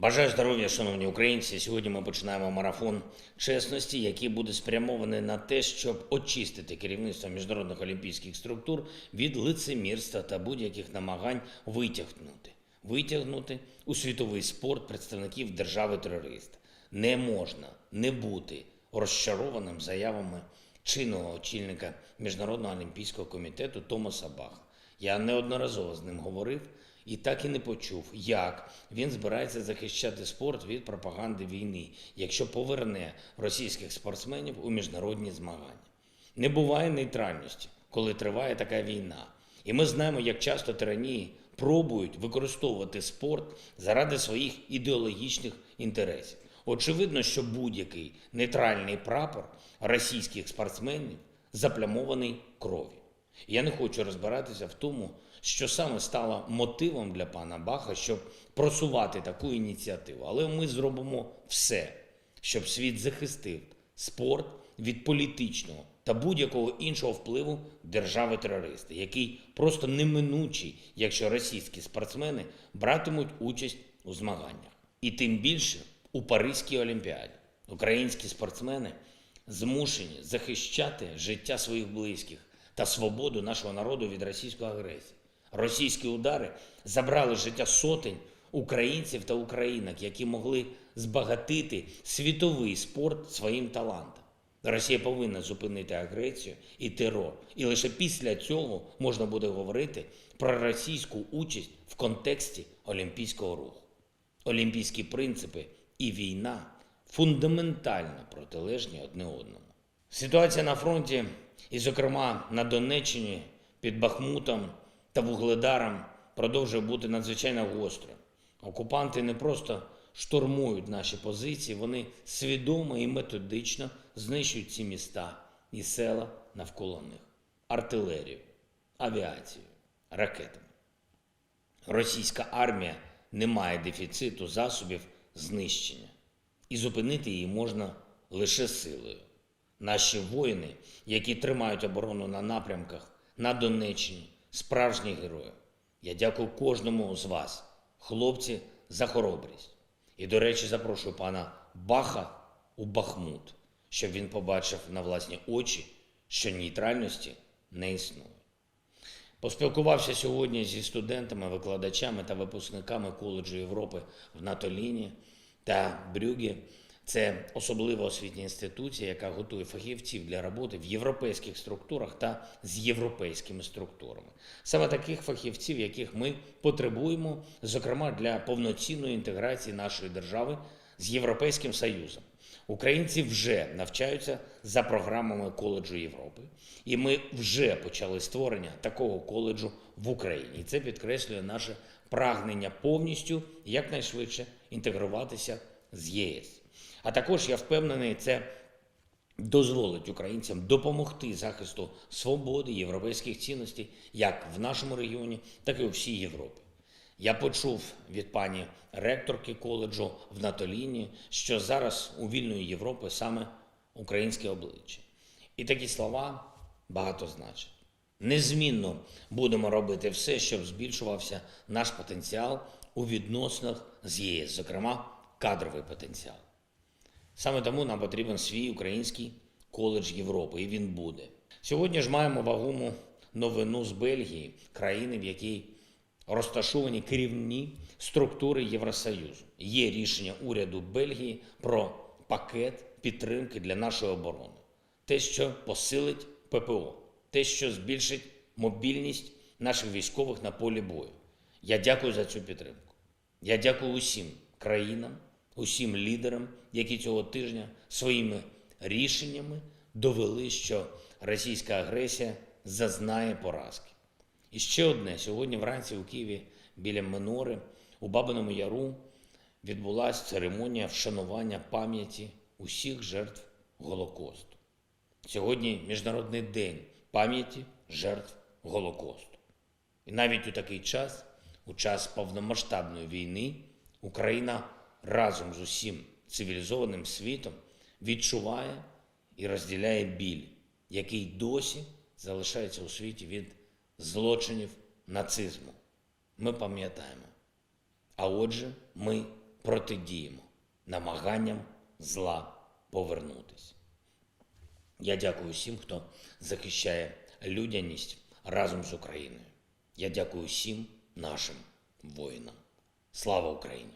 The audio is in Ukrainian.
Бажаю здоров'я, шановні українці. Сьогодні ми починаємо марафон чесності, який буде спрямований на те, щоб очистити керівництво міжнародних олімпійських структур від лицемірства та будь-яких намагань витягнути, витягнути у світовий спорт представників держави-терориста. Не можна не бути розчарованим заявами чинного очільника Міжнародного олімпійського комітету Томаса Баха. Я неодноразово з ним говорив і так і не почув, як він збирається захищати спорт від пропаганди війни, якщо поверне російських спортсменів у міжнародні змагання. Не буває нейтральності, коли триває така війна. І ми знаємо, як часто тиранії пробують використовувати спорт заради своїх ідеологічних інтересів. Очевидно, що будь-який нейтральний прапор російських спортсменів заплямований кров'ю. Я не хочу розбиратися в тому, що саме стало мотивом для пана Баха, щоб просувати таку ініціативу. Але ми зробимо все, щоб світ захистив спорт від політичного та будь-якого іншого впливу держави-терориста, який просто неминучий, якщо російські спортсмени братимуть участь у змаганнях. І тим більше у Паризькій Олімпіаді українські спортсмени змушені захищати життя своїх близьких та свободу нашого народу від російської агресії. Російські удари забрали життя сотень українців та українок, які могли збагатити світовий спорт своїм талантом. Росія повинна зупинити агресію і терор. І лише після цього можна буде говорити про російську участь в контексті олімпійського руху. Олімпійські принципи і війна фундаментально протилежні одне одному. Ситуація на фронті, і, зокрема, на Донеччині під Бахмутом та Вугледаром, продовжує бути надзвичайно гострою. Окупанти не просто штурмують наші позиції, вони свідомо і методично знищують ці міста і села навколо них, артилерію, авіацію, ракетами. Російська армія не має дефіциту засобів знищення, і зупинити її можна лише силою. Наші воїни, які тримають оборону на напрямках на Донеччині, справжні герої. Я дякую кожному з вас, хлопці, за хоробрість. І, до речі, запрошую пана Баха у Бахмут, щоб він побачив на власні очі, що нейтральності не існує. Поспілкувався сьогодні зі студентами, викладачами та випускниками коледжу Європи в Натоліні та Брюгі. Це особлива освітня інституція, яка готує фахівців для роботи в європейських структурах та з європейськими структурами. Саме таких фахівців, яких ми потребуємо, зокрема для повноцінної інтеграції нашої держави з Європейським Союзом. Українці вже навчаються за програмами коледжу Європи, і ми вже почали створення такого коледжу в Україні. І це підкреслює наше прагнення повністю якнайшвидше інтегруватися з ЄС. А також я впевнений, це дозволить українцям допомогти захисту свободи, європейських цінностей як в нашому регіоні, так і у всій Європі. Я почув від пані ректорки коледжу в Натоліні, що зараз у вільної Європи саме українське обличчя. І такі слова багато значать. Незмінно будемо робити все, щоб збільшувався наш потенціал у відносинах з ЄС, зокрема кадровий потенціал. Саме тому нам потрібен свій український коледж Європи, і він буде. Сьогодні ж маємо вагому новину з Бельгії, країни, в якій розташовані керівні структури Євросоюзу. Є рішення уряду Бельгії про пакет підтримки для нашої оборони, те, що посилить ППО, те, що збільшить мобільність наших військових на полі бою. Я дякую за цю підтримку. Я дякую усім країнам, усім лідерам, які цього тижня своїми рішеннями довели, що російська агресія зазнає поразки. І ще одне: сьогодні вранці у Києві біля Минори у Бабиному Яру відбулася церемонія вшанування пам'яті усіх жертв Голокосту. Сьогодні Міжнародний день пам'яті жертв Голокосту. І навіть у такий час, у час повномасштабної війни, Україна разом з усім цивілізованим світом відчуває і розділяє біль, який досі залишається у світі від злочинів нацизму. Ми пам'ятаємо. А отже, ми протидіємо намаганням зла повернутись. Я дякую всім, хто захищає людяність разом з Україною. Я дякую всім нашим воїнам. Слава Україні!